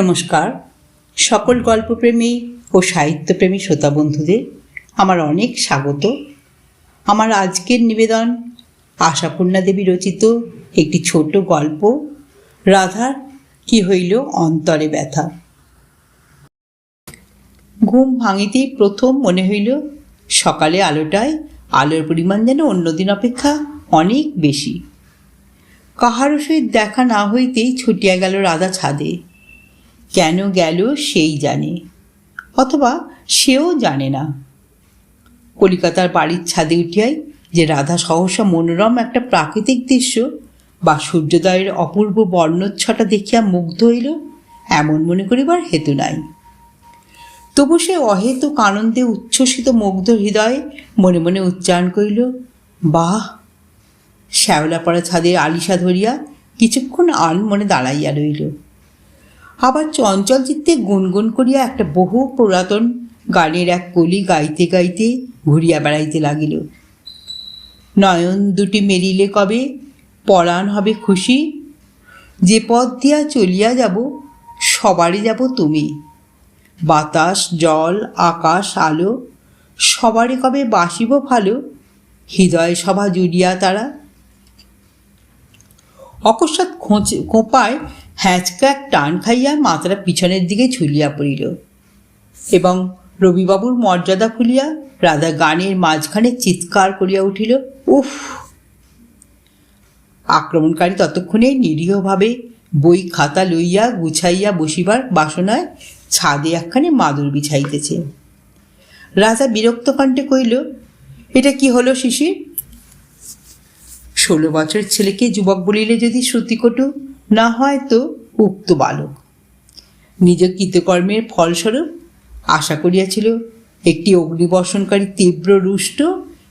নমস্কার। সকল গল্পপ্রেমী ও সাহিত্যপ্রেমী শ্রোতা বন্ধুদের আমার অনেক স্বাগত। আমার আজকের নিবেদন আশাপূর্ণা দেবী রচিত একটি ছোট গল্প, রাধার কি হইল অন্তরে ব্যথা? ঘুম ভাঙিতেই প্রথম মনে হইল, সকালে আলোটায় আলোর পরিমাণ যেন অন্যদিন অপেক্ষা অনেক বেশি। কাহারও সহিত দেখা না হইতেই ছুটিয়া গেল রাধা ছাদে। কেন গেল সেই জানে, অথবা সেও জানে না। কলিকাতার বাড়ির ছাদে উঠিয়াই যে রাধা সহসা মনোরম একটা প্রাকৃতিক দৃশ্য বা সূর্যোদয়ের অপূর্ব বর্ণচ্ছটা দেখিয়া মুগ্ধ হইল, এমন মনে করিবার হেতু নাই। তবু সে অহেতুক আনন্দে উচ্ছ্বসিত মুগ্ধ হৃদয়ে মনে মনে উচ্চারণ করিল, বাহ! শ্যাওলাপাড়া ছাদের আলিশা ধরিয়া কিছুক্ষণ আন মনে দাঁড়াইয়া রইল। আবার চঞ্চল চিত্তে গুনগুন করিয়া একটা বহু পুরাতন গানের এক কলি গাইতে গাইতে ঘুরিয়া বেড়াইতে লাগিল। নয়ন দুটি মেরিলে কবে পরাণ হবে খুশি? যে পথ দিয়া চলিয়া যাব সবারই যাব তুমি। বাতাস, জল, আকাশ, আলো সবারই কবে বাসিব ভালো, হৃদয় সভা জুড়িয়া তারা। অকস্মাৎ খোঁচ কোপায় হ্যাঁচকা টান খাইয়া মাথাটা পিছনের দিকে ঝুলিয়া পড়িল। এবং রবিবাবুর মর্যাদা খুলিয়া রাধা গানের মাঝখানে চিৎকার করিয়া উঠিল, উফ! আক্রমণকারী ততক্ষণে নিরীহভাবে বই খাতা লইয়া গুছাইয়া বসিবার বাসনায় ছাদে একখানে মাদুর বিছাইতেছে। রাজা বিরক্ত কণ্ঠে কহিল, এটা কি হলো শিশির? ষোলো বছরের ছেলেকে যুবক বলিলে যদি শ্রুতিকটু, না হয় তো উক্ত বালক। নিজ কৃতকর্মের ফলস্বরূপ আশা করিয়াছিল, একটি অগ্নিবর্ষণকারী তীব্র রুষ্ট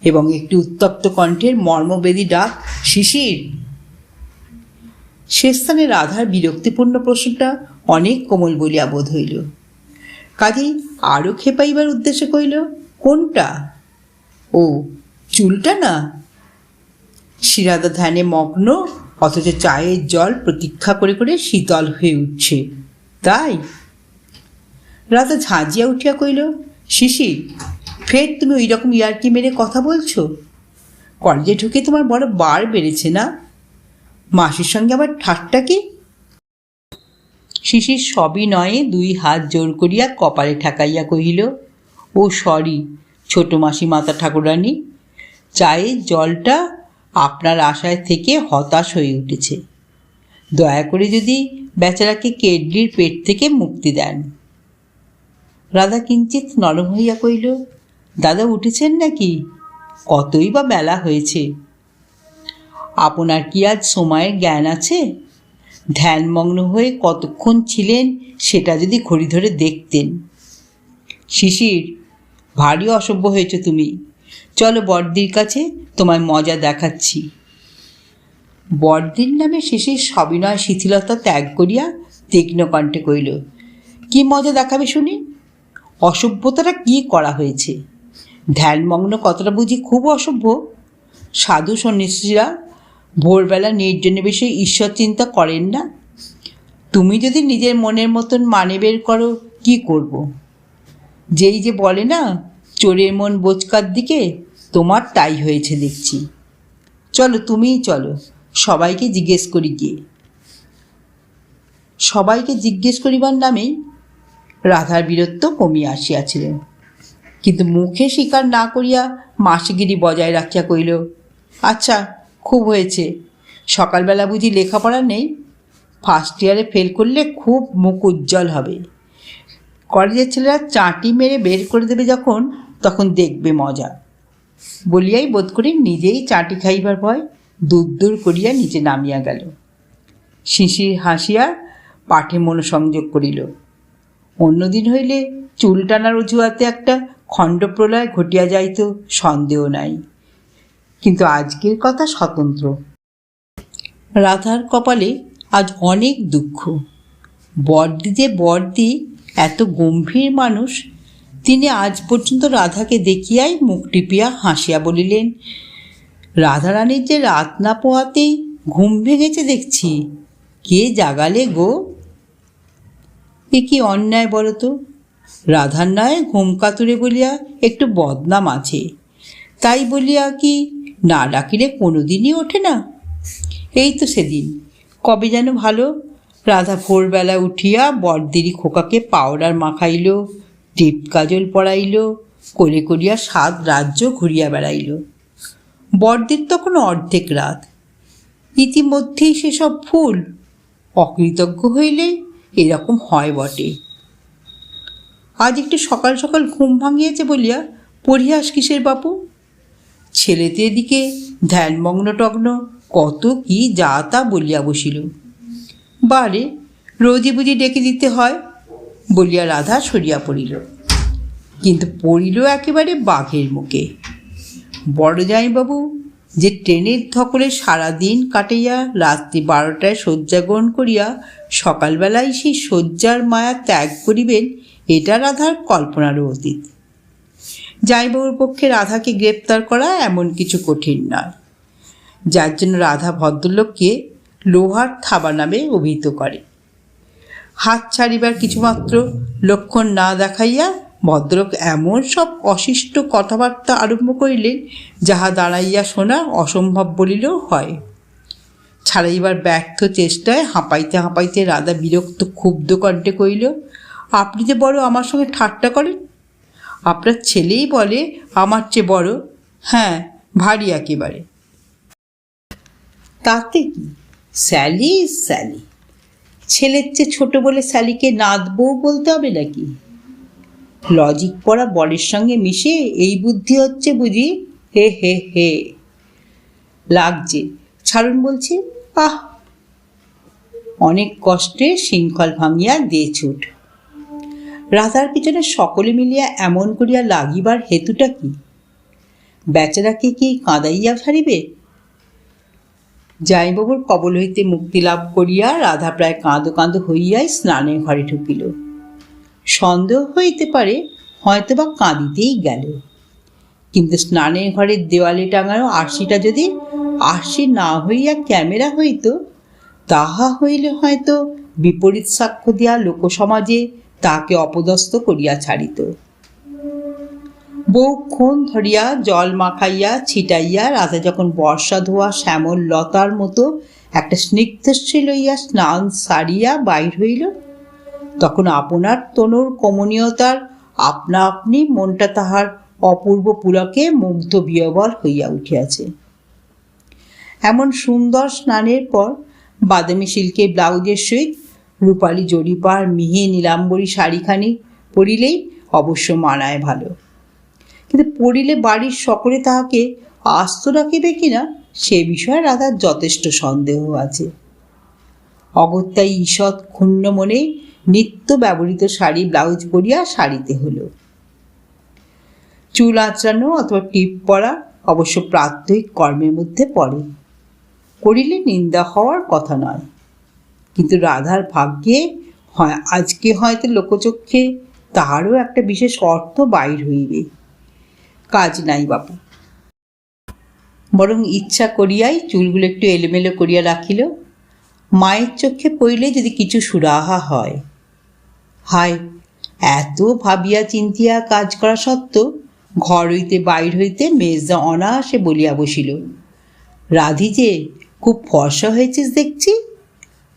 এবং একটি উত্তপ্ত কণ্ঠের মর্মবেদী ডাক, শিশির! সে স্থানে রাধার বিরক্তিপূর্ণ প্রশ্নটা অনেক কোমল বলিয়া বোধ হইল। কাজেই আরও খেপাইবার উদ্দেশ্যে কইল কোনটা? ও, চুলটা না শিরাদা ধ্যানে মগ্ন, অথচ চায়ের জল প্রতীক্ষা করে করে শীতল হয়ে উঠছে। তাই? রাধা ঝাঁজিয়া উঠিয়া কইল শিশি, ফের তুমি ওই রকম ইয়ার্কি মেরে কথা বলছো? কলেজে ঢুকে তোমার বড় বার বেড়েছে না? মাসির সঙ্গে আবার ঠাট্টা কি? শিশির সবই নয়ে দুই হাত জোর করিয়া কপালে ঠেকাইয়া কহিল, ও সরি, ছোট মাসি, মাতা ঠাকুরানী, চায়ের জলটা আপনার আশায় থেকে হতাশ হয়ে উঠেছে। দয়া করে যদি বেচারাকে কেডলির পেট থেকে মুক্তি দেন। রাধা কিঞ্চিত নরম হইয়া কইল দাদা উঠেছেন নাকি? কতই বা বেলা হয়েছে। আপনার কি আজ সময়ের জ্ঞান আছে? ধ্যানমগ্ন হয়ে কতক্ষণ ছিলেন সেটা যদি ঘড়ি ধরে দেখতেন। শিশির, ভারী অসভ্য হয়েছ তুমি। চলো বড়দির কাছে তোমায় মজা দেখাচ্ছি। বড়দির নামে শেষে সবিনয় শিথিলতা ত্যাগ করিয়া তীক্ষ্ণ কণ্ঠে কইল কি মজা দেখাবে শুনি? অসভ্যতাটা কি করা হয়েছে? ধ্যানমগ্ন কতটা বুঝি খুব অসভ্য। সাধু সন্ন্যাসীরা ভোরবেলা নির্জনে বেশি ঈশ্বর চিন্তা করেন না? তুমি যদি নিজের মনের মতন মানে বের করো, কি করব। যেই যে বলে না চোরের মন বোচকার দিকে, তোমার তাই হয়েছে দেখছি। চলো, তুমিই চলো, সবাইকে জিজ্ঞেস করি গিয়ে। সবাইকে জিজ্ঞেস করিবার নামেই রাধার বীরত্ব কমিয়া আসিয়াছিলেন কিন্তু মুখে স্বীকার না করিয়া মাসিগিরি বজায় রাখিয়া কইল আচ্ছা খুব হয়েছে। সকালবেলা বুঝি লেখাপড়া নেই? ফার্স্ট ইয়ারে ফেল করলে খুব মুখ উজ্জ্বল হবে। কলেজের ছেলেরা চাঁটি মেরে বের করে দেবে যখন তখন দেখবে মজা। বলিয়াই বোধ করি নিজেই চাটি খাইবার ভয় দূর দূর করিয়া নিচে নামিয়া গেল। শিশির হাসিয়া পাঠে মনোসংযোগ করিল। অন্যদিন হইলে চুল টানার অজুহাতে একটা খণ্ডপ্রলয় ঘটিয়া যাইত, সন্দেহ নাই। কিন্তু আজকের কথা স্বতন্ত্র। রাধার কপালে আজ অনেক দুঃখ। বর্দি যে বর্দি এত গম্ভীর মানুষ তিনি আজ পর্যন্ত রাধাকে দেখিয়াই মুখ টিপিয়া হাসিয়া বলিলেন, রাধারানীর যে রাত না পোয়াতেই ঘুম ভেঙেছে দেখছি। কে জাগালে গো? এ কি অন্যায় বলো তো? রাধার নয় ঘুম কাতুরে বলিয়া একটু বদনাম আছে। তাই বলিয়া কি না ডাকিলে কোনোদিনই ওঠে না? এই তো সেদিন। কবে যেন ভালো? রাধা ভোরবেলা উঠিয়া বড়দিরি খোকাকে পাউডার মাখাইল। টিপ কাজল পরাইল কোলে করিয়া সাত রাজ্য ঘুরিয়া বেড়াইল। বড়দির তখন অর্ধেক রাত। ইতিমধ্যেই সেসব ফুল অকৃতজ্ঞ হইলে এরকম হয় বটে। আজ একটু সকাল সকাল ঘুম ভাঙিয়েছে বলিয়া পরিহাস কিসের বাপু? ছেলেতে এদিকে ধ্যানমগ্ন টগ্ন কত কি যা তা বলিয়া বসিল। বারে রোজই বুঝি ডেকে দিতে হয় বলিয়া রাধা সরিয়া পড়িল। কিন্তু পড়িল একেবারে বাঘের মুখে। বড় বাবু যে ট্রেনের ধকলে সারাদিন কাটাইয়া রাত্রি বারোটায় শয্যা গ্রহণ করিয়া সকালবেলায় সেই শয্যার মায়া ত্যাগ করিবেন, এটা রাধার কল্পনারও অতীত। জামাইবাবুর পক্ষে রাধাকে গ্রেপ্তার করা এমন কিছু কঠিন নয়। যার জন্য রাধা ভদ্রলোককে লোহার থাবা নামে অভিহিত করে হাত ছাড়িবার কিছুমাত্র লক্ষণ না দেখাইয়া ভদ্রক এমন সব অশিষ্ট কথাবার্তা আরম্ভ করিলেন যাহা দাঁড়াইয়া শোনা অসম্ভব বলিলেও হয়। ছাড়াইবার ব্যর্থ চেষ্টায় হাঁপাইতে হাঁপাইতে রাধা বিরক্ত ক্ষুব্ধ কণ্ঠে কইল আপনি যে বড় আমার সঙ্গে ঠাট্টা করেন? আপনার ছেলেই বলে আমার চেয়ে বড়। হ্যাঁ ভারী একেবারে। তাতে কি? Sally Sally. ছেলের চেয়ে ছোট বলে স্যালিকে নাত বউ বলতে হবে নাকি? লজিক পড়া বরের সঙ্গে মিশে এই বুদ্ধি হচ্ছে বুঝি? হে হে হে। লাগছে। ছাড়ুন বলছি, আহ! অনেক কষ্টে শৃঙ্খল ভাঙিয়া দিয়ে ছুট। রাধার পিছনে সকলে মিলিয়া এমন করিয়া লাগিবার হেতুটা কি? বেচারাকে কি কাঁদাইয়া ছাড়িবে? জামাইবাবুর কবল হইতে মুক্তি লাভ করিয়া রাধা প্রায় কাঁদো কাঁদো হইয়াই স্নানের ঘরে ঢুকিল। সন্দেহ হইতে পারে হয়তোবা কাঁদিতেই গেল। কিন্তু স্নানের ঘরের দেওয়ালে টাঙানো আরশিটা যদি আরশি না হইয়া ক্যামেরা হইত, তাহা হইলে হয়তো বিপরীত সাক্ষ্য দিয়া লোকসমাজে তাকে অপদস্থ করিয়া ছাড়িত। বহুক্ষণ ধরিয়া, জল মাখাইয়া, ছিটাইয়া রাধা যখন বর্ষা ধোয়া, শ্যামল লতার মতো একটা স্নিগ্ধশ্রী লইয়া স্নান সারিয়া বাইর হইল, তখন আপনার তনুর কমনীয়তার আপনা আপনি মনটা তাহার অপূর্ব পুলকে মুগ্ধ বিয়বল হইয়া উঠিয়াছে। এমন সুন্দর স্নানের পর বাদামি সিল্কের ব্লাউজের সহিত রূপালী জরিপার মিহি নীলাম্বরী শাড়িখানি পরিলেই অবশ্য মানায় ভালো। কিন্তু পড়িলে বাড়ির সকলে তাহাকে আস্ত রাখিবে কিনা, সে বিষয়ে রাধার যথেষ্ট সন্দেহ আছে। অগত্যাই ঈষৎ ক্ষুণ্ণ মনে নিত্য ব্যবহৃত শাড়ি, ব্লাউজ পরিয়া শাড়িতে হলো। চুল আঁচড়ানো অথবা টিপ পরা অবশ্য প্রাত্যহিক কর্মের মধ্যে পড়ে। করিলে নিন্দা হওয়ার কথা নয়। কিন্তু রাধার ভাগ্যে হয়, আজকে হয়তো লোকচক্ষে তাহারও একটা বিশেষ অর্থ বাইর হইবে। কাজ নাই বাপু। বরং ইচ্ছা করিয়াই চুলগুলো একটু এলোমেলো করিয়া রাখিল মায়ের চোখে পড়লে যদি কিছু সুরাহা হয়। হায়, এত ভাবিয়া চিন্তিয়া কাজ করা সত্ত্বেও ঘর হইতে বাইর হইতে মেজদা অনায়াসে বলিয়া বসিল। রাধি যে খুব ফর্সা হয়েছিস দেখছি।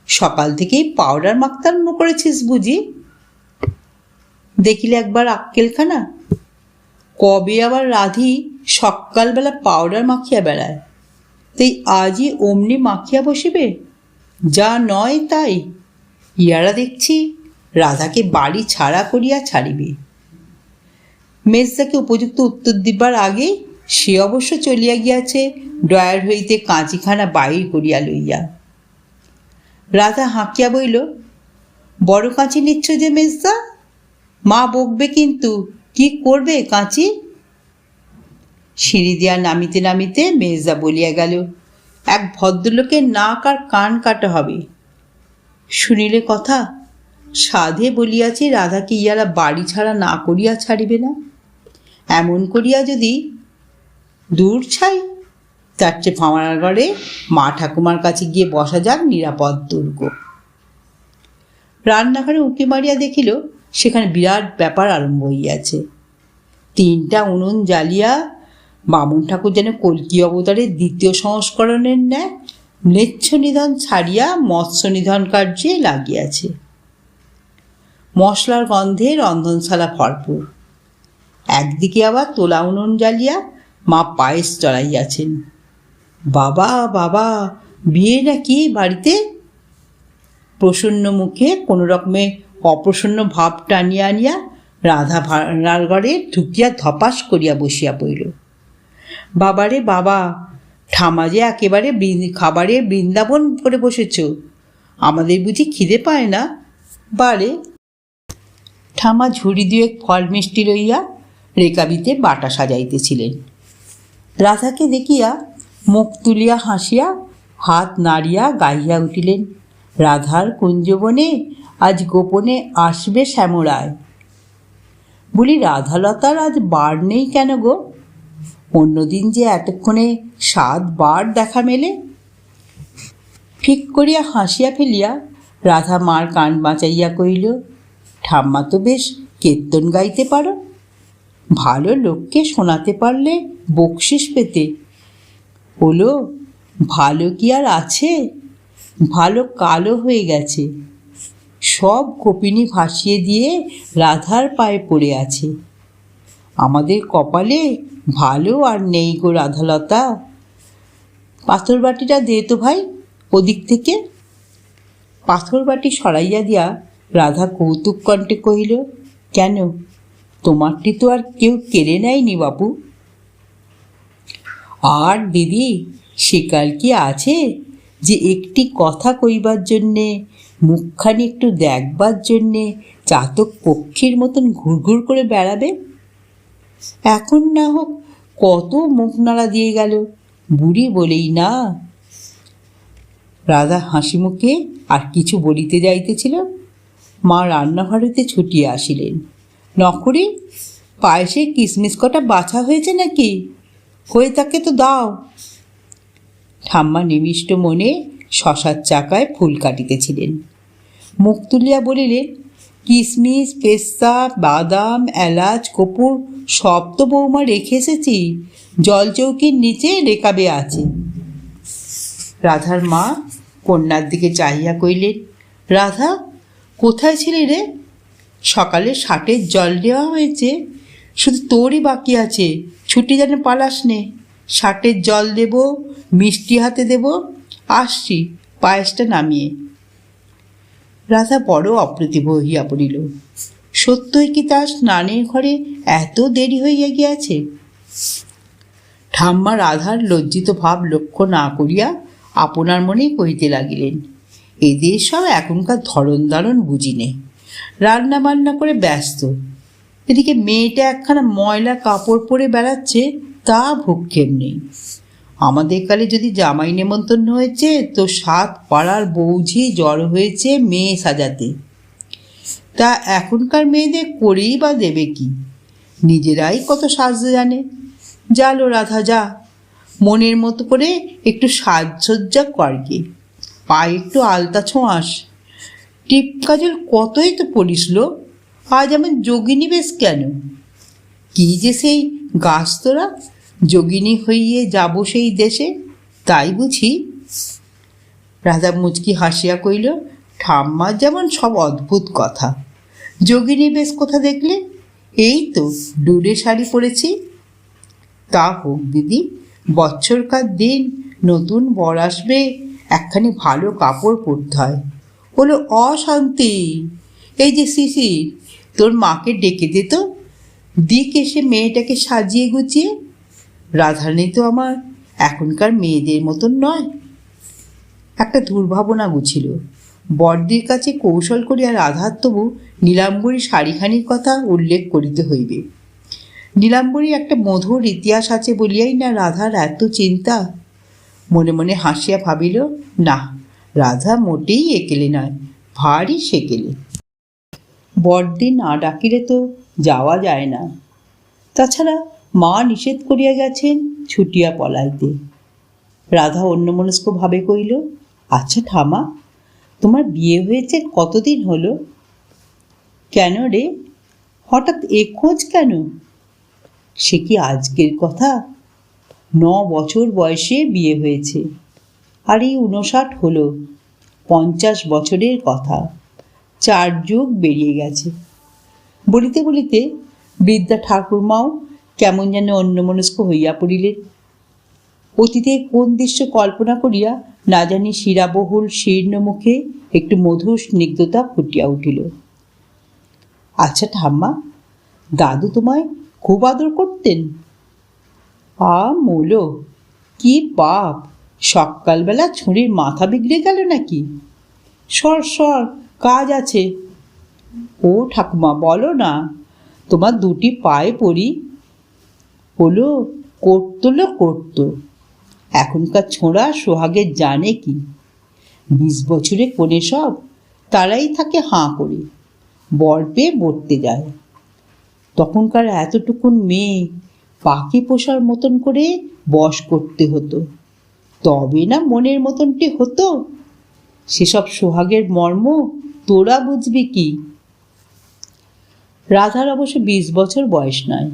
সকাল থেকেই পাউডার মাখতে আরম্ভ করেছিস বুঝি। দেখিলে একবার আক্কেলখানা কবে আবার রাধি সকালবেলা পাউডার মাখিয়া বেড়ায়? তাই আজই অমনি মাখিয়া বসিবে? যা নয় তাই। ইয়ারা দেখছি রাধাকে বাড়ি ছাড়া করিয়া ছাড়িবে। মেজদাকে উপযুক্ত উত্তর দিবার আগে সে অবশ্য চলিয়া গিয়াছে ড্রয়ার হইতে কাঁচিখানা বাহির করিয়া লইয়া। রাধা হাঁকিয়া বইল বড় কাঁচি নিচ্ছ যে মেজদা মা বকবে কিন্তু। কি করবে কাঁচি? সিঁড়ি দিয়া নামিতে নামিতে মেজদা বলিয়া গেল, এক ভদ্রলোকের নাক আর কান কাটা হবে। শুনিলে কথা, সাধে বলিয়াছি রাধাকে ইয়ারা বাড়ি ছাড়া না করিয়া ছাড়িবে না? এমন করিয়া যদি দূর ছাই, তার চেয়ে ফামারাগড়ে মা ঠাকুমার কাছে গিয়ে বসা যাক নিরাপদ দুর্গ। রান্নাঘরে উঁকি মারিয়া দেখিল সেখানে বিরাট ব্যাপার আরম্ভ হইয়াছে। তিনটা উনুন জ্বালিয়া বামুন ঠাকুর যেন কল্কি অবতারের দ্বিতীয় সংস্করণের ন্যায় ম্লেচ্ছ নিধন ছাড়িয়া মৎস্য নিধন কার্যে লাগিয়াছে। মশলার গন্ধে রন্ধনশালা ভরপুর। একদিকে আবার তোলা উনুন জ্বালিয়া মা পায়েস চড়াইয়াছেন। বাবা বাবা, বিয়ে নাকি বাড়িতে? প্রসন্ন মুখে কোনো রকমে অপ্রসন্ন ভাব টানিয়া আনিয়া রাধা ভাড়ার ঘরে ঢুকিয়া ধপাস করিয়া বসিয়া পড়িল। বাবারে বাবা, ঠামা যে একেবারে খাবারে বৃন্দাবন করে বসেছ, আমাদের বুঝি খিদে পায় না? বারে। ঠামা ঝুড়ি দুয়েক ফল মিষ্টি লইয়া রেকাবিতে বাটা সাজাইতেছিলেন। রাধাকে দেখিয়া মুখ তুলিয়া হাসিয়া হাত নাড়িয়া গাইয়া উঠিলেন। রাধার কুঞ্জবনে আজ গোপনে আসবে শ্যামরায়। বলি, রাধালতার আজ বার নেই কেন গো? অন্যদিন যে এতক্ষণে সাত বার দেখা মেলে। ঠিক করিয়া হাসিয়া ফেলিয়া রাধা মার কান বাঁচাইয়া কইল ঠাম্মা তো বেশ কীর্তন গাইতে পারো। ভালো লোককে শোনাতে পারলে বকশিস পেতে। হলো ভালো কি আর আছে? ভালো কালো হয়ে গেছে। সব কপিনি ভাসিয়ে দিয়ে রাধার পায়ে পড়ে আছে। আমাদের কপালে ভালো আর নেই গো রাধালতা। পাথর বাটিটা দে তো ভাই, ওদিক থেকে। পাথর বাটি সরাইয়া দিয়া রাধা কৌতুক কণ্ঠে কহিল, কেন? তোমারটি তো আর কেউ কেড়ে নেয়নি বাপু। আর দিদি সেকাল কি আছে? যে একটি কথা কইবার জন্যে, মুখখানি একটু দেখবার জন্যে চাতক পক্ষীর মতন ঘুরঘুর করে বেড়াবে? এখন না হোক কত মুখ নাড়া দিয়ে গেল, বুড়ি বলেই না। রাধা হাসি মুখে আর কিছু বলিতে যাইতেছিল। মা রান্নাঘরেতে ছুটিয়া আসিলেন। নকরি, পায়েসে কিসমিস কটা বাছা হয়েছে নাকি? হয়ে তাকে তো দাও। ঠাম্মা নিবিষ্ট মনে শশার চাকায় ফুল কাটিতেছিলেন। মুখ তুলিয়া বলিলেন কিশমিশ পেস্তা, বাদাম, এলাচ, কপুর সব তো বৌমা রেখে এসেছি জল চৌকির নিচে রেকাবে আছে। রাধার মা কন্যার দিকে চাহিয়া কইলেন রাধা, কোথায় ছিলে রে? সকালে ষাটের জল দেওয়া হয়েছে, শুধু তোরই বাকি আছে, ছুটি যেন পালাস নে। ষাটের জল দেব, মিষ্টি হাতে দেব, আসছি পায়েসটা নামিয়ে। রাধা বড় অপ্রতিভ হইয়া পড়িল। সত্যই কি তার স্নানের ঘরে এত দেরি হইয়া গিয়াছে? ঠাম্মা রাধার লজ্জিত ভাব লক্ষ্য না করিয়া আপনার মনেই কহিতে লাগিলেন এদের সব এখনকার ধরন ধারণ বুঝি নে রান্না বান্না করে ব্যস্ত। এদিকে মেয়েটা একখানা ময়লা কাপড় পরে বেড়াচ্ছে তা ভক্ষেপ নেই। আমাদের কালে যদি জামাই নেমন্তন্ন হয়েছে, তো সাত পাড়ার বৌঝি জ্বর হয়েছে মেয়ে সাজাতে। তা এখনকার মেয়েদের করেই বা দেবে কি? নিজেরাই কত সাজতে জানে। জালো রাধা যা, মনের মতো করে একটু সাজসজ্জা করগে পায়ে একটু আলতা ছোঁয়াস। টিপ কাজল কতই তো পড়িস লো, আজ আমার যোগিনী বেশ কেন? কি যে সেই গাছ তোরা যোগিনী হইয়ে যাব সেই দেশে? তাই বুঝি? রাজা মুচকি হাসিয়া কইল ঠাম্মার যেমন সব অদ্ভুত কথা। যোগিনী বেশ কোথা দেখলে, এই তো ডুরে শাড়ি পরেছি। তা হোক দিদি বছরকার দিন নতুন বর আসবে, একখানি ভালো কাপড় পরতে হয়। হলো অশান্তি। এই যে সিসি তোর মাকে ডেকে দে তো। দিক এসে মেয়েটাকে সাজিয়ে গুছিয়ে রাধারানী তো আমার এখনকার মেয়েদের মতন নয়। একটা দুর্ভাবনা গুছিল বড়দির কাছে কৌশল করিয়া রাধার তবু নীলাম্বরী শাড়িখানির কথা উল্লেখ করিতে হইবে। নীলাম্বরী একটা মধুর ইতিহাস আছে বলিয়াই না রাধার এত চিন্তা? মনে মনে হাসিয়া ভাবিল, না, রাধা মোটেই একেলে নয়, ভারী সেকেলে। বড়দিন না ডাকিলে তো যাওয়া যায় না। তাছাড়া মা নিষেধ করিয়া গেছেন, ছুটিয়া পলাইতে। রাধা অন্যমনস্ক ভাবে কইল আচ্ছা ঠামা তোমার বিয়ে হয়েছে কতদিন হলো? কেন রে? হঠাৎ এ খোঁজ কেন? সে কি আজকের কথা? ন বছর বয়সে বিয়ে হয়েছে। আর এই উনষাট হলো, পঞ্চাশ বছরের কথা। চার যুগ বেরিয়ে গেছে। বলিতে বলিতে বৃদ্ধা ঠাকুরমাও কেমন যেন অন্যমনস্ক হইয়া পড়িলেন। অতীতে কোন দৃশ্য কল্পনা করিয়া না জানি শিরাবহুল শীর্ণ মুখে একটু মধুর স্নিগ্ধতা ফুটিয়া উঠিল। আচ্ছা ঠাম্মা, দাদু তোমায় খুব আদর করতেন। আ, মোলো, কি পাপ, সকালবেলা ছুরির মাথা বিগড়ে গেল নাকি? সর সর, কাজ আছে। ও ঠাকুমা, বলো না, তোমার দুটি পায়ে পড়ি হলো করতো লো করতো। এখনকার ছোঁড়া সোহাগের জানে কি। বিশ বছরে কোনে সব তারাই থাকে হাঁ করে, বর পেয়ে বর্তে যায়। তখনকার এতটুকুন মেয়ে পাখি পোষার মতন করে বস করতে হতো। তবে না মনের মতনটি হতো। সেসব সোহাগের মর্ম তোরা বুঝবি কি? রাধার অবশ্য বিশ বছর বয়স নয়।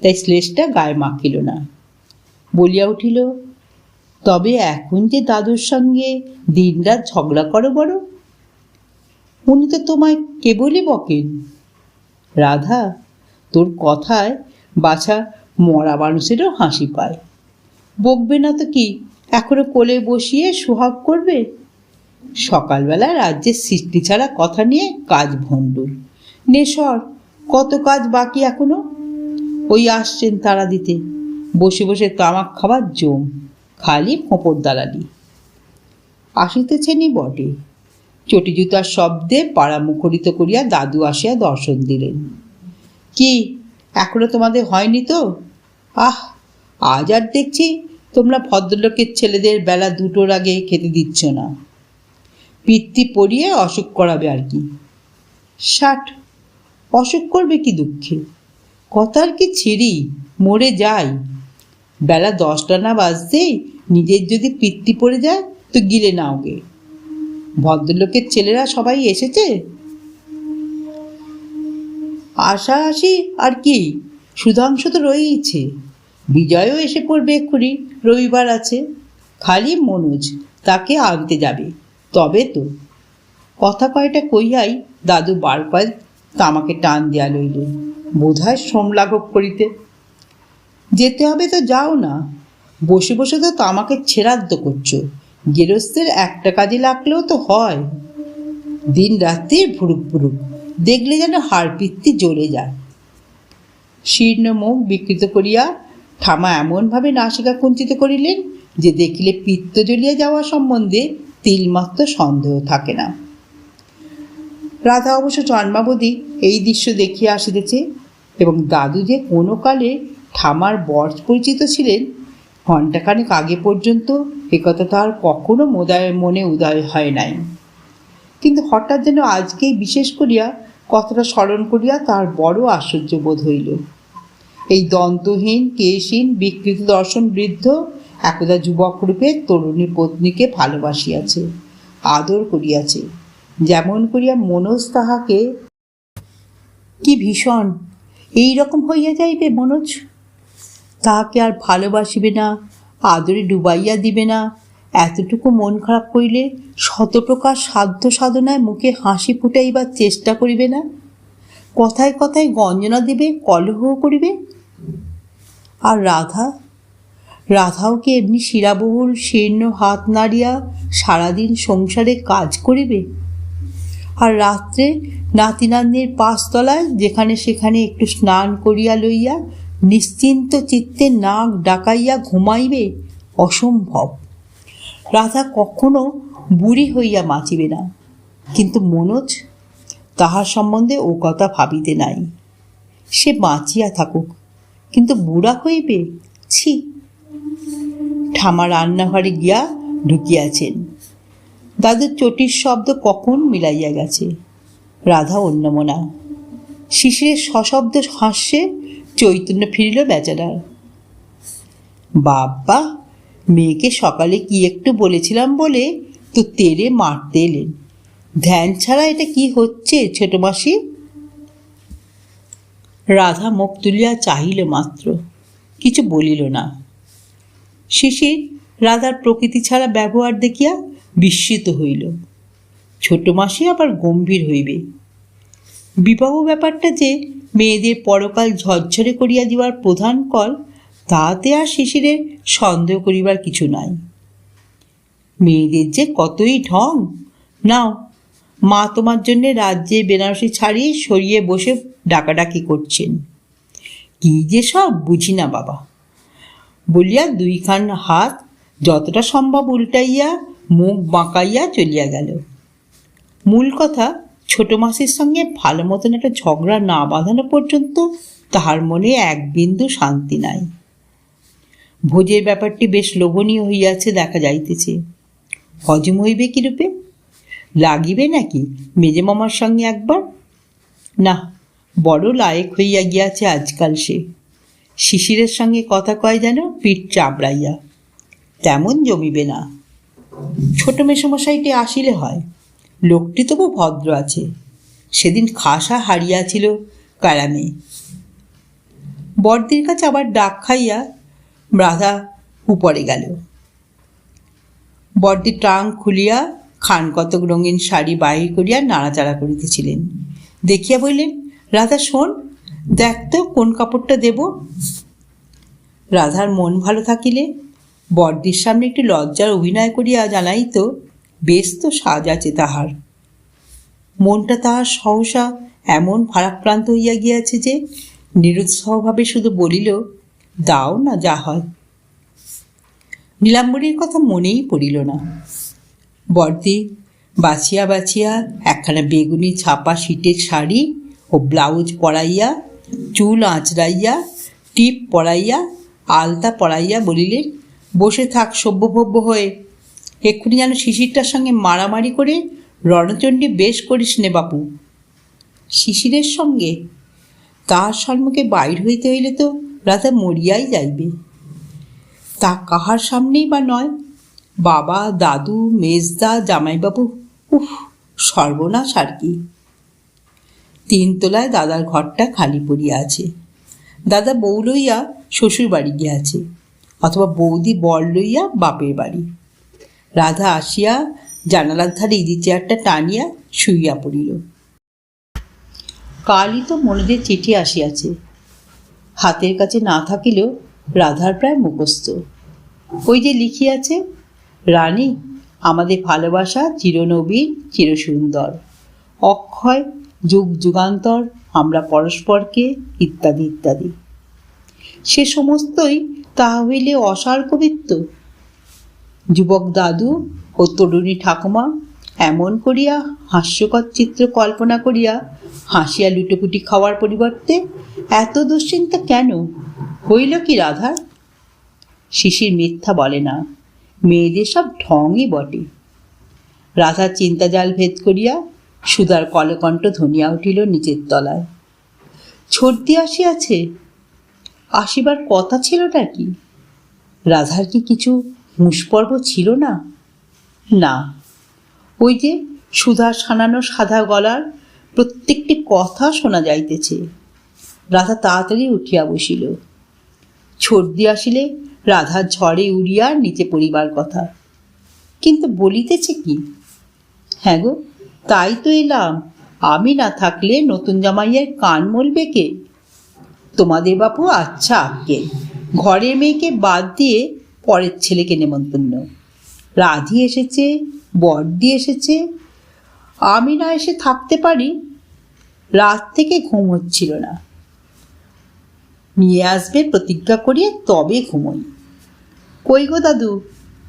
তাই শ্লেষটা গায়ে মাখিল না। বলিয়া উঠিল, তবে এখন যে দাদুর সঙ্গে দিনরাত ঝগড়া করো বড়, উনি তো তোমায় কেবলই বকেন। রাধা, তোর কথায় বাছা মরা মানুষেরও হাসি পায়। বকবে না তো কি, এখনও কোলে বসিয়ে সোহাগ করবে? সকালবেলা রাজ্যের সৃষ্টি ছাড়া কথা নিয়ে কাজ ভণ্ডুল। নেশর কত কাজ বাকি এখনও? ওই আসছেন তারা দিতে। বসে বসে তামাক খাবার জম, খালি ফোঁপর দালালি। আসিতেছেনই বটে। চটি জুতার শব্দে পাড়া মুখরিত করিয়া দাদু আসিয়া দর্শন দিলেন। কি, এখনও তোমাদের হয়নি তো? আহ, আজ আর দেখছি তোমরা ভদ্রলোকের ছেলেদের বেলা দুটোর আগে খেতে দিচ্ছ না। পিত্তি পরিয়ে অসুখ করাবে আর কি। ষাট, অসুখ করবে কি দুঃখে? কথার কি ছিঁড়ি মরে যাই। বেলা দশটা না বাজতেই নিজের যদি পিত্তি পড়ে যায়, তো গিলে নাও গে। ভদ্রলোকের ছেলেরা সবাই এসেছে? আশা আসি আর কি, সুধাংশ তো রয়েইছে। বিজয়ও এসে পড়বে এক্ষুনি, রবিবার আছে। খালি মনোজ তাকে আনতে যাবে, তবে তো। কথা কয়টা কইয়াই দাদু বার কয়েক তামাকে টান দেয়া লইল। বোধহয় শ্রম লাঘব করিতে। যেতে হবে তো যাও না, বসে বসে তো তামাকে ছেড়াদ্দ করছ, গেরস্তের একটা কাজে লাগলেও তো হয়। দিন রাত্রি ভুরুক ভুরুক, দেখলে যেন হাড়পিত্তি জ্বলে যায়। শীর্ণ মুখ বিকৃত করিয়া ঠামা এমনভাবে নাসিকা কুঞ্চিত করিলেন যে দেখিলে পিত্ত জ্বলিয়া যাওয়া সম্বন্ধে তিলমাত্র সন্দেহ থাকে না। রাধা অবশ্য জন্মাবধি এই দৃশ্য দেখিয়া আসিতেছে এবং দাদু যে কোনো কালে ঠামার বর পরিচিত ছিলেন, ঘণ্টাখানেক আগে পর্যন্ত একথা তার কখনো মোদায় মনে উদয় হয় নাই। কিন্তু হঠাৎ যেন আজকেই বিশেষ করিয়া কথাটা স্মরণ করিয়া তার বড় আশ্চর্য বোধ হইল। এই দন্তহীন কেশহীন, বিকৃত দর্শন বৃদ্ধ একদা যুবক রূপে তরুণী পত্নীকে ভালোবাসিয়াছে, আদর করিয়াছে। যেমন করিয়া মনোজ তাহাকে, কি ভীষণ! এই রকম হইয়া যাইবে মনোজ? তাহাকে আর ভালোবাসিবে না, আদরে ডুবাইয়া দিবে না। এতটুকু মন খারাপ করিলে শতপ্রকার সাধ্য সাধনায় মুখে হাসি ফুটাইবার চেষ্টা করিবে না? কথায় কথায় গঞ্জনা দিবে, কলহ করিবে? আর রাধা? রাধাও কি এমনি শিরাবহুল, শীর্ণ হাত নাড়িয়া সারাদিন সংসারে কাজ করিবে? আর রাত্রে নাতি নাতনির পাঁচতলায় যেখানে সেখানে একটু স্নান করিয়া লইয়া নিশ্চিন্ত চিত্তে নাক ডাকাইয়া ঘুমাইবে অসম্ভব। রাধা কখনো বুড়ি হইয়া বাঁচিবে না। কিন্তু মনোজ তাহার সম্বন্ধে ও কথা ভাবিতে নাই। সে বাঁচিয়া থাকুক, কিন্তু বুড়া হইবে? ছি। ঠামা রান্নাঘরে গিয়া ঢুকিয়াছেন। দাদুর চটির শব্দ কখন মিলাইয়া গেছে? রাধা অন্যমনা শিশিরের সশব্দ হাস্যে চৈতন্য ফিরিল বেচারার। বাবা মেয়েকে সকালে কি একটু বলেছিলাম বলে তো তেরে মারতে এলেন। ধ্যান ছাড়া এটা কি হচ্ছে ছোট মাসি? রাধা মুখ তুলিয়া চাহিল মাত্র, কিছু বলিল না। শিশির রাধার প্রকৃতি ছাড়া ব্যবহার দেখিয়া বিস্মিত হইল। ছোট মাসি আবার গম্ভীর হইবে। বিবাহ ব্যাপারটা যে মেয়েদের পরকাল ঝরঝরে করিয়া দিবার প্রধান কল তাহাতে আর শিশিরের সন্দেহ করিবার কিছু নাই। মেয়েদের যে কতই ঢং! নাও, মা তোমার জন্যে রাজ্যে বেনারসি ছাড়িয়ে সরিয়ে বসে ডাকাডাকি করছেন। কি যে সব, বুঝি না বাবা। বলিয়া দুইখান হাত যতটা সম্ভব উল্টাইয়া মুখ বাঁকাইয়া চলিয়া গেল। মূল কথা, ছোট মাসির সঙ্গে ভালো মতন একটা ঝগড়া না বাঁধানো পর্যন্ত তাহার মনে এক বিন্দু শান্তি নাই। ভোজের ব্যাপারটি বেশ লোভনীয় হইয়াছে দেখা যাইতেছে। হজম হইবে কিরূপে? লাগিবে নাকি মেজে মামার সঙ্গে একবার? না, বড় লায়েক হইয়া গিয়াছে আজকাল সে। শিশিরের সঙ্গে কথা কয় যেন পিঠ চাপড়াইয়া। তেমন জমিবে না। ছোট মেসমশাইটি আসিলে হয়। লোকটি তবু ভদ্র আছে। সেদিন খাসা হারিয়াছিল কারামে। বড়দির কাছে আবার ডাক খাইয়া রাধা উপরে গেল। বড়দি ট্রাঙ্ক খুলিয়া খান কতক রঙিন শাড়ি বাহির করিয়া নাড়াচাড়া করিতেছিলেন। দেখিয়া বললেন, রাধা, শোন, দেখ তো কোন কাপড়টা দেব? রাধার মন ভালো থাকিলে বড়দির সামনে একটু লজ্জার অভিনয় করিয়া জানাই তো বেশ তো সাজ আছে তাহার। মনটা তাহার সহসা এমন ভারাক্রান্ত হইয়া গিয়াছে যে নিরুৎসাহভাবে শুধু বলিল, দাও না, যা হয়। নীলাম্বরীর কথা মনেই পড়িল না। বর্দি বাছিয়া বাছিয়া একখানা বেগুনি ছাপা শীতের শাড়ি ও ব্লাউজ পরাইয়া, চুল আঁচড়াইয়া, টিপ পরাইয়া, আলতা পরাইয়া বলিলেন বসে থাক সভ্যভব্য হয়ে। এক্ষুনি যেন শিশিরটার সঙ্গে মারামারি করে রণচণ্ডী বেশ করিস নে বাপু। শিশিরের সঙ্গে? তাহার সম্মুখে বাইর হইতে হইলে তো রাজা মরিয়াই যাইবে। তা কাহার সামনেই বা নয়? বাবা, দাদু, মেজদা, জামাইবাবু, উফ, সর্বনাশ আর কি। তিনতলায় দাদার ঘরটা খালি পড়িয়া আছে। দাদা বউ লইয়া শ্বশুর বাড়ি গিয়াছে। অথবা বৌদি বর লইয়া বাপের বাড়ি। রাধা আসিয়া জানালার ধারে ইদি চেয়ারটা টানিয়া শুইয়া পড়িল। কালই তো মনোজের চিঠি আসিয়াছে। হাতের কাছে না থাকিলেও রাধার প্রায় মুখস্থ। ওই যে লিখিয়াছে, রানী, আমাদের ভালোবাসা চিরনবীন, চিরসুন্দর। অক্ষয়, যুগ যুগান্তর, আমরা পরস্পরকে ইত্যাদি ইত্যাদি। সে সমস্তই তাহা হইলে অসার কবিত্ব। যুবক দাদু ও তরুণী ঠাকুমা, এমন করিয়া হাস্যকর চিত্র কল্পনা করিয়া হাসিয়া লুটোপুটি খাওয়ার পরিবর্তে এত দুশ্চিন্তা কেন? হইল কি রাধার শিশির মিথ্যা বলে না, মেয়েদের সব ঢংই বটে। রাধার চিন্তাজাল ভেদ করিয়া সুধার কলকণ্ঠ ধনিয়া উঠিল নিচের তলায়। ছর্দি আসিয়াছে আসিবার কথা ছিল নাকি? রাধার কি কিছু হুঁসপর্ব ছিল না? না। ওই যে সুধা সানানো সাদা গলার প্রত্যেকটি কথা শোনা যাইতেছে। রাধা তাড়াতাড়ি উঠিয়া বসিল। ছর্দি আসিলে রাধার ঝড়ে উড়িয়া নিচে পড়িবার কথা। কিন্তু বলিতেছে কি? হ্যাঁ গো, তাই তো এলাম। আমি না থাকলে নতুন জামাইয়ের কান মলবে কে? তোমাদের বাপু আচ্ছা আক্কে ঘরের মেয়েকে বাদ দিয়ে পরের ছেলেকে নেমন্তন্ন। রাধি এসেছে, বর্দি এসেছে। আমি না এসে থাকতে পারি? রাত থেকে ঘুম হচ্ছিল না। নিয়ে আসবে প্রতিজ্ঞা করিয়ে তবে ঘুমোই। কই গো দাদু,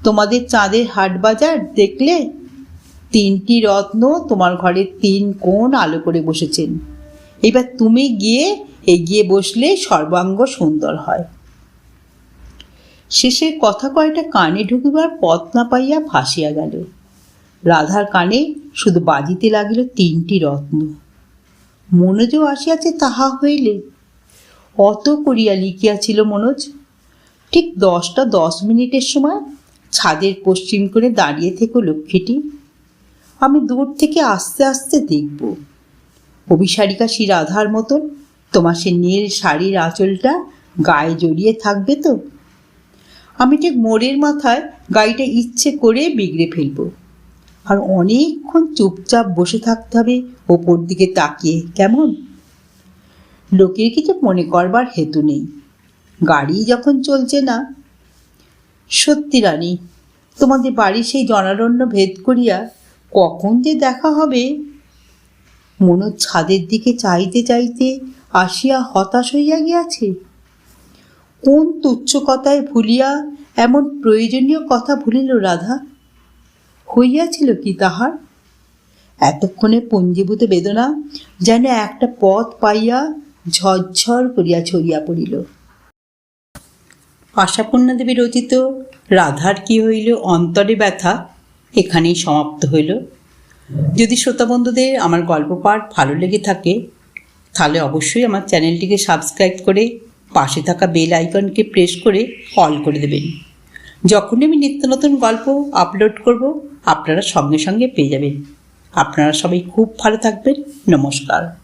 তোমাদের চাঁদের হাট বাজার দেখলে? তিনটি রত্ন তোমার ঘরে তিন কোণ আলো করে বসেছেন। এবার তুমি গিয়ে এগিয়ে বসলে সর্বাঙ্গ সুন্দর হয়। শেষে কথা কয়টা কানে ঢুকিবার পথ না পাইয়া ভাসিয়া গেল। রাধার কানে শুধু বাজিতে লাগিল তিনটি রত্ন। মনোজ আসিয়াছে তাহা হইলে। অত করিয়া লিখিয়াছিল মনোজ, ঠিক দশটা দশ মিনিটের সময় ছাদের পশ্চিম করে দাঁড়িয়ে থেকে লক্ষ্মীটি। আমি দূর থেকে আস্তে আস্তে দেখব। অভিসারিকা শ্রী রাধার মতন তোমার সে নীল শাড়ির আঁচলটা গায়ে জড়িয়ে থাকবে তো? আমি ঠিক মোড়ের মাথায় গাড়িটা ইচ্ছে করে বিগড়ে ফেলব। আর অনেকক্ষণ চুপচাপ বসে থাকতে হবে ওপর দিকে তাকিয়ে, কেমন? লোকের কিছু মনে করবার হেতু নেই। গাড়ি যখন চলছে না। সত্যি রানী, তোমাদের বাড়ি সেই জনারণ্য ভেদ করিয়া কখন যে দেখা হবে? মনোজ ছাদের দিকে চাইতে চাইতে আসিয়া হতাশ হইয়া গিয়াছে। কোন তুচ্ছ কথায় ভুলিয়া এমন প্রয়োজনীয় কথা ভুলিল রাধা? হইয়াছিল কি তাহার? এতক্ষণে পঞ্জীভূত বেদনা যেন একটা পথ পাইয়া ঝরঝর করিয়া ছড়িয়া পড়িল। আশাপূর্ণা দেবী রচিত রাধার কি হইল, অন্তরে ব্যথা এখানেই সমাপ্ত হইল। যদি শ্রোতা বন্ধুদের আমার গল্প পাঠ ভালো লেগে থাকে, তাহলে অবশ্যই আমার চ্যানেলটিকে সাবস্ক্রাইব করে পাশে থাকা বেল আইকনকে প্রেস করে অল করে দেবেন। যখনই আমি নিত্য নতুন গল্প আপলোড করব, আপনারা সঙ্গে সঙ্গে পেয়ে যাবেন। আপনারা সবাই খুব ভালো থাকবেন। নমস্কার।